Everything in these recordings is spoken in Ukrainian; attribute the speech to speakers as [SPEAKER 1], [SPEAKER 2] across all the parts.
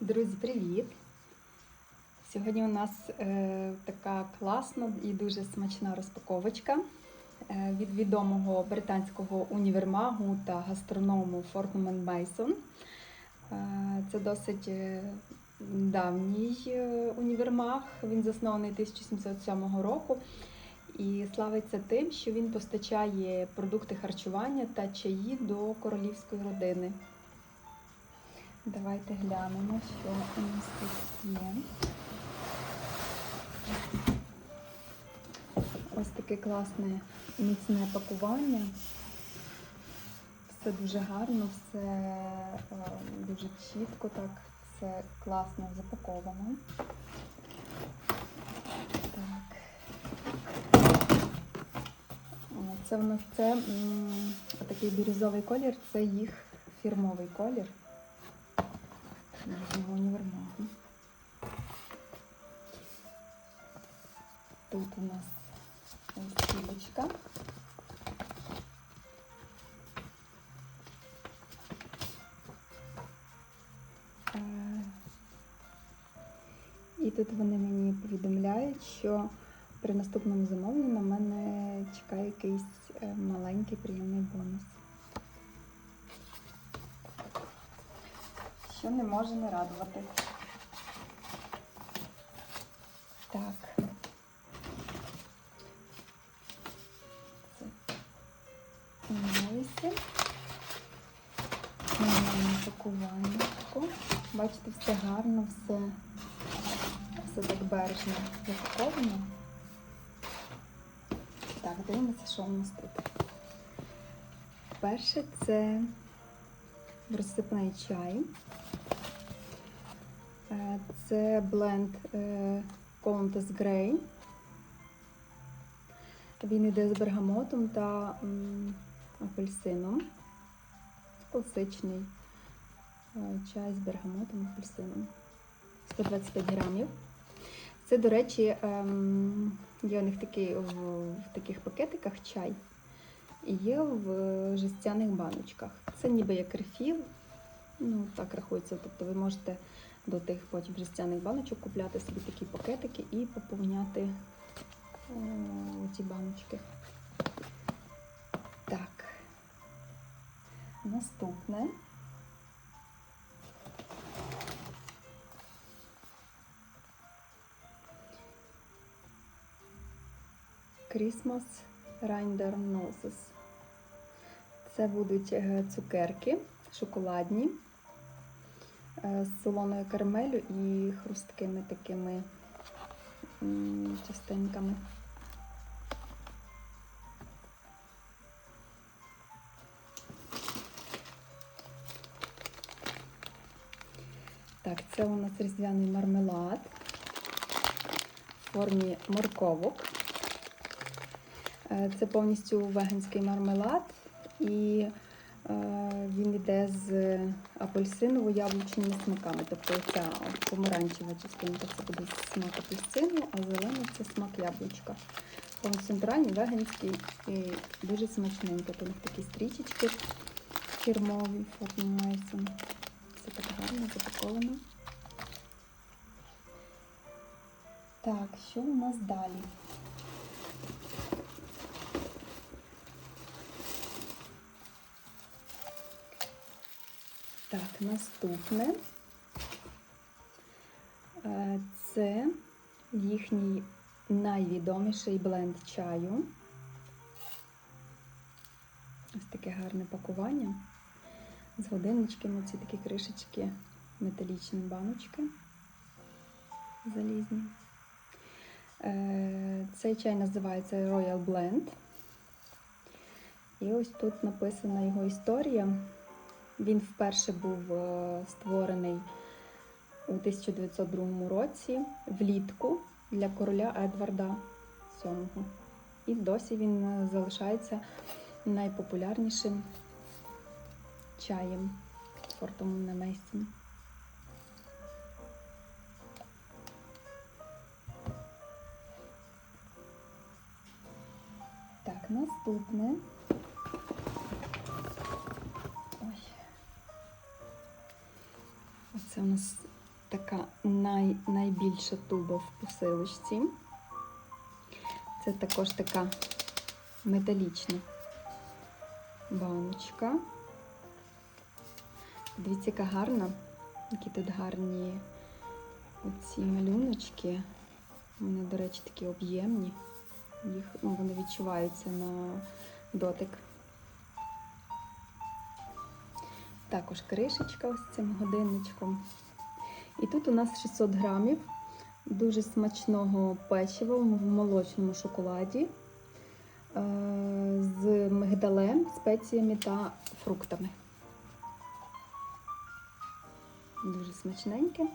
[SPEAKER 1] Друзі, привіт! Сьогодні у нас е, така класна і дуже смачна розпаковочка е, від відомого британського універмагу та гастроному Фортнумен Мейсон. Е, це досить е, давній е, універмаг. Він заснований 1707 року і славиться тим, що він постачає продукти харчування та чаї до королівської родини. Давайте глянемо, що у нас тут є. Ось таке класне міцне пакування. Все дуже гарно, все е, дуже чітко, так, все класно запаковано. Так. Це у нас це такий бірюзовий колір, це їх фірмовий колір. Можливо, універмагу. Тут у нас ось кілочка. Е, І тут вони мені повідомляють, що при наступному замовленні на мене чекає якийсь е, маленький приємний бонус. Що не може не радувати. Так. Це. Бачите, все гарно, все, все так бережно запаковано. Так, дивимося, що у нас тут. Перше це розсипний чай. Е, Це бленд е, Countess Grey. Він йде з бергамотом та апельсином. Класичний е, чай з бергамотом і апельсином. 125 грамів. Це, до речі, ем, є у них такий в, таких пакетиках чай. І є в жестяних баночках. Це ніби як рефіл. Ну, так рахується. Тобто ви можете до тих потім жестяних баночок купляти собі такі пакетики і поповняти о, ці баночки. Так. Наступне. Christmas Rinder Noses. Це будуть е, цукерки шоколадні е, з солоною карамелю і хрусткими такими частинками. Так, це у нас різдвяний мармелад в формі морковок. Е, Це повністю веганський мармелад, і е, він йде з апельсиново-яблучними смаками. Тобто ця помаранчева частинка це буде смак апельсину, а зелена це смак яблучка. Повністю натуральний, веганський і дуже смачненький. Тут такі стрічечки фірмові, Mason. Все так гарно запаковано. Так, що у нас далі? Наступне Е, це їхній найвідоміший бленд чаю. Ось таке гарне пакування. З годинничками ці такі кришечки, металічні баночки залізні. Е, Цей чай називається Royal Blend. І ось тут написана його історія. Він вперше був е, створений у 1902 році влітку для короля Едварда VII. І досі він е, залишається найпопулярнішим чаєм фортом на Мейсін. Так, наступне. Оце у нас така най, найбільша туба в посилочці. Це також така металічна баночка. Дивіться, яка гарна. Які тут гарні оці малюночки. Вони, до речі, такі об'ємні. Їх, ну, вони відчуваються на дотик. Також кришечка ось цим годинничком. І тут у нас 600 грамів дуже смачного печива в молочному шоколаді е, з мигдалем, спеціями та фруктами. Дуже смачненьке.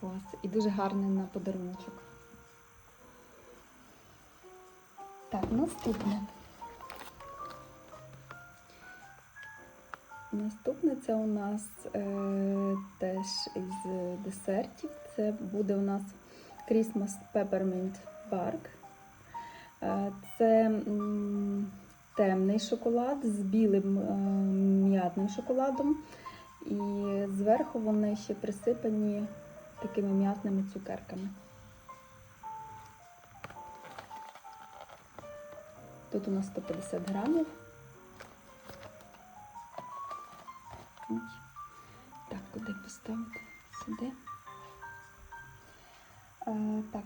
[SPEAKER 1] Клас. І дуже гарне на подаруночок. Так, наступне. Наступне це у нас е, теж із десертів. Це буде у нас Christmas Peppermint Bark. Е, це м, темний шоколад з білим е, м'ятним шоколадом. І зверху вони ще присипані такими м'ятними цукерками. Тут у нас 150 грамів.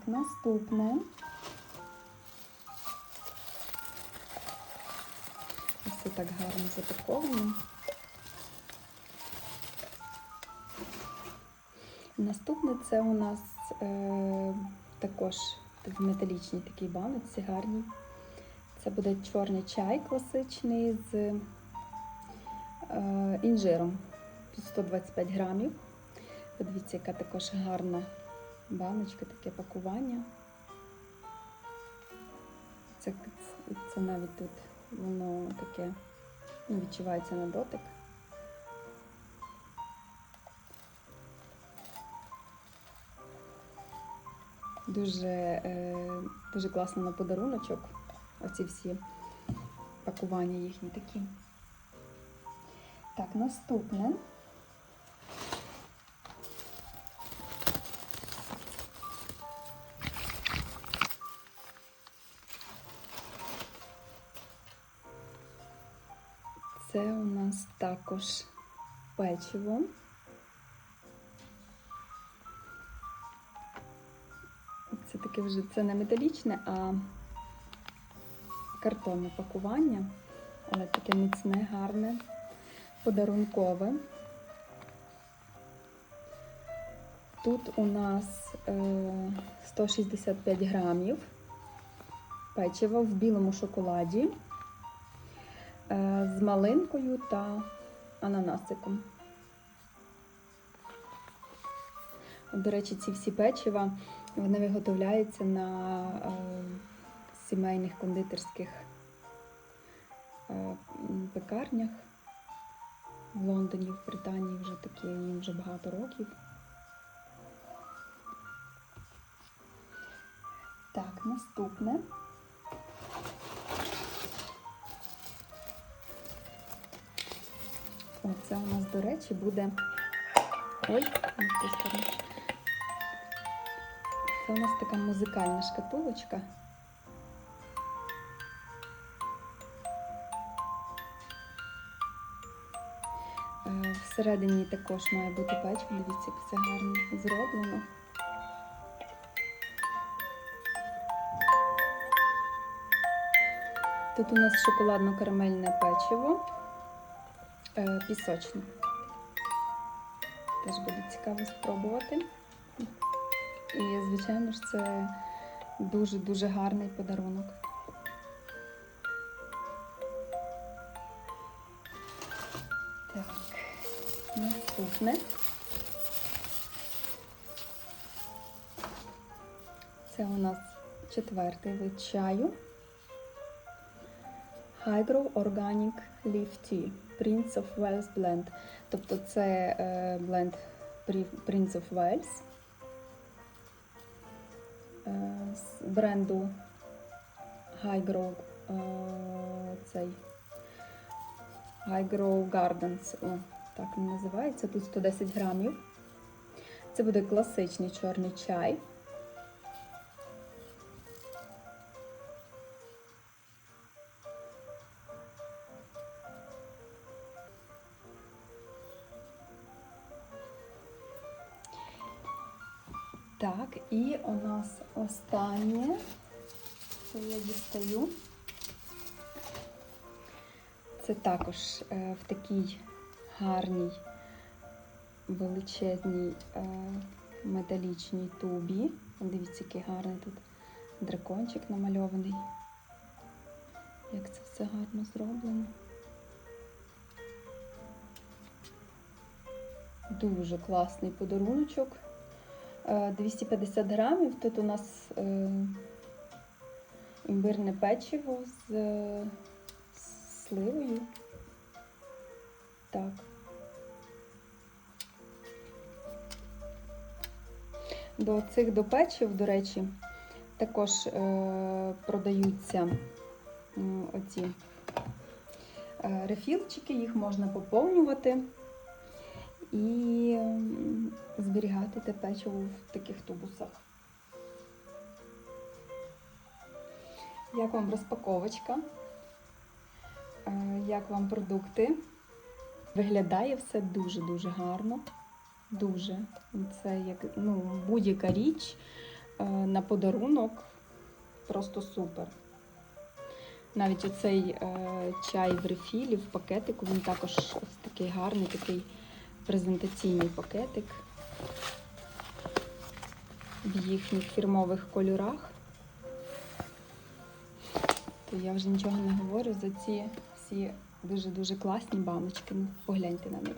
[SPEAKER 1] Наступне. Все так гарно запаковано. Наступне це у нас е, також в металічній такій баночці гарній. Це буде чорний чай класичний з е, інжиром. Тут 125 грамів. Подивіться, яка також гарна баночка, таке пакування. Це, це навіть тут воно таке ну, відчувається на дотик. Дуже, е, дуже класно на подаруночок. Оці всі пакування їхні такі. Так, наступне. Це у нас також печиво. Це таке вже це не металічне, а картонне пакування, але таке міцне, гарне, подарункове. Тут у нас е, 165 грамів печива в білому шоколаді е, з малинкою та ананасиком. До речі, ці всі печива вони виготовляються на е, сімейних кондитерських е, пекарнях в Лондоні, в Британії вже такі, їм вже багато років. Так, наступне. О, це у нас, до речі, буде. Ой. Це у нас така музикальна шкатулочка. Е, Всередині також має бути печиво. Дивіться, як це гарно зроблено. Тут у нас шоколадно-карамельне печиво е, пісочне. Теж буде цікаво спробувати. І, звичайно ж, це дуже-дуже гарний подарунок. Так, наступне. Це у нас четвертий вид чаю. Hygro Organic Leaf Tea Prince of Wales Blend. Тобто це е, бленд Prince of Wales е, з бренду Hygro е, цей Hygro Gardens. О, так він називається. Тут 110 грамів. Це буде класичний чорний чай. Так, і у нас останнє, що я дістаю. Це також е, в такій гарній, величезній е, металічній тубі. Дивіться, який гарний тут дракончик намальований. Як це все гарно зроблено. Дуже класний подаруночок. Е, 250 грамів. Тут у нас е, імбирне печиво з, е, сливою. Так. До цих до печив, до речі, також е, продаються оці е, рефілчики, їх можна поповнювати і зберігати те печиво в таких тубусах. Як вам розпаковочка? Е, Як вам продукти? Виглядає все дуже-дуже гарно. Дуже. Це як ну, будь-яка річ е, на подарунок просто супер. Навіть оцей е, чай в рефілі, в пакетику, він також ось такий гарний, такий презентаційний пакетик в їхніх фірмових кольорах. То я вже нічого не говорю за ці всі дуже-дуже класні баночки. Ну, Погляньте на них.